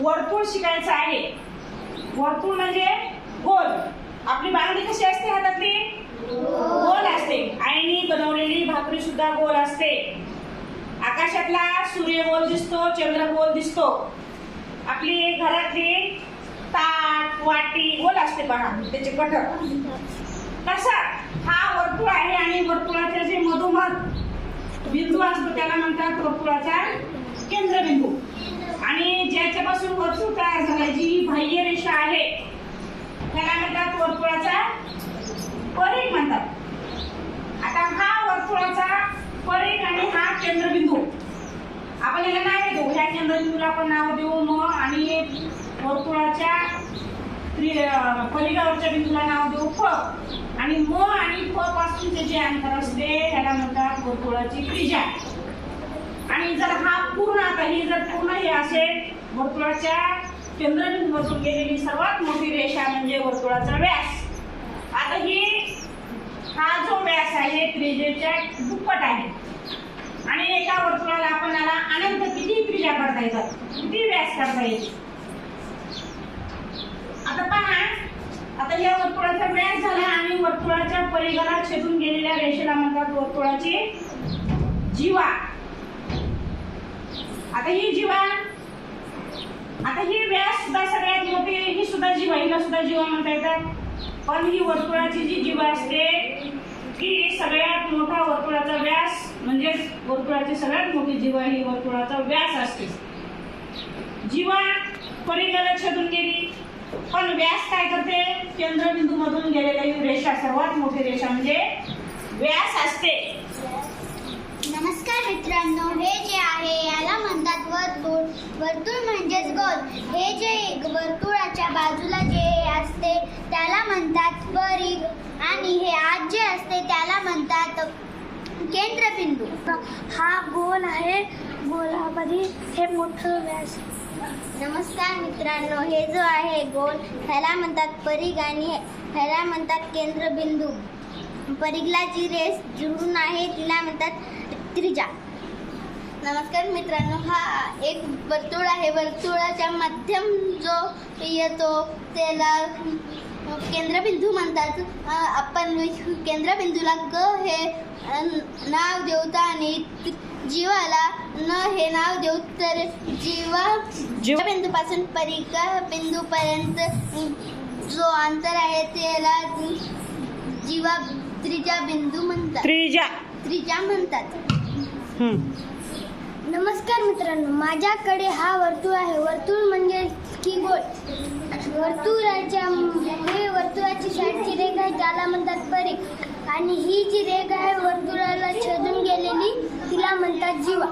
वर्तुळ शिकायचं आहे. वर्तुळ म्हणजे गोल. आपली बांगडी कशी असते हातातली? गोल असते. आईने बनवलेली भाकरी सुद्धा गोल असते. आकाशातला सूर्य गोल दिसतो चंद्र गोल दिसतो. आपली घरातली ताट वाटी गोल असते बघा त्याचे कठर तसा हा वर्तुळ आहे आणि वर्तुळाचे जे मधोमध बिंदू असतो त्याला म्हणतात वर्तुळाचा केंद्रबिंदू. ज्याच्यापासून तयार झालाय जी बाह्य रेषा आहे त्याला म्हणतात वर्तुळाचा परिघ म्हणतात. आता हा वर्तुळाचा परिघ आणि हा केंद्रबिंदू आपण याला नाव देऊ ह्या केंद्रबिंदूला आपण नाव देऊ मग आणि वर्तुळाच्या त्रि- परिघावरच्या बिंदूला नाव देऊ फ. आणि म आणि फ पासूनचे जे अंतर असते त्याला म्हणतात वर्तुळाची त्रिजा आणि जर हा पूर्ण आता ही जर पूर्ण हे असेल वर्तुळाच्या केंद्रबिंदूपासून गेलेली सर्वात मोठी रेषा म्हणजे वर्तुळाचा व्यास. आता ही हा जो व्यास आहे त्रिजेच्या दुप्पट आहे. आणि एका वर्तुळाला आपण याला अनंत किती त्रिजा करता येतात? किती व्यास करता येईल? आता पहा आता या वर्तुळाचा व्यास झाला आणि वर्तुळाच्या परिघाला छेदून गेलेल्या रेषेला म्हणतात वर्तुळाची जीवा. आता ही जीवा आता ही व्यास सुद्धा सगळ्यात मोठी ही सुद्धा जीवा हिला सुद्धा जीवा म्हणता येतात पण ही वर्तुळाची जी जीवा असते की सगळ्यात मोठा वर्तुळाचा व्यास म्हणजे वर्तुळाची सगळ्यात मोठी जीवा ही वर्तुळाचा व्यास असते. जीवा परिघाला छेदून गेली पण व्यास काय करते? केंद्रबिंदू मधून गेलेली रेषा सर्वात मोठी रेषा म्हणजे व्यास असते. नमस्कार मित्रांनो हे जे आहे याला म्हणतात वर्तुळ म्हणजेच गोल. हे जे एक वर्तुळाच्या बाजूला जे असते त्याला म्हणतात परिघ. आणि हे आत जे असते त्याला म्हणतात केंद्रबिंदू. हा गोल आहे. गोलामध्ये हे मोठं व्यास. नमस्कार मित्रांनो हे जो आहे गोल ह्याला म्हणतात परिघ आणि ह्याला म्हणतात केंद्रबिंदू. परिघला जी रेस जुळून आहे तिला म्हणतात त्रिजा. नमस्कार मित्रांनो हा एक वर्तुळ आहे. वर्तुळाच्या मध्यम जो येतो त्याला केंद्रबिंदू म्हणतात. आपण केंद्रबिंदूला ग हे नाव देऊ तर आणि जीवाला न हे नाव देऊ तर जीवा जीव- बिंदूपासून परिका बिंदूपर्यंत जो अंतर आहे त्याला जीवा त्रिजा बिंदू म्हणतात. त्रिजा. त्रिजा म्हणतात. नमस्कार मित्रांनो माझ्याकडे हा वर्तुळ आहे. वर्तुळ म्हणजे की गोल वर्तुळाच्या हे वर्तुळाची शाळेची रेख आहे त्याला म्हणतात परीख आणि ही जी रेख आहे वर्तुळाला छेदून गेलेली तिला म्हणतात जीवा.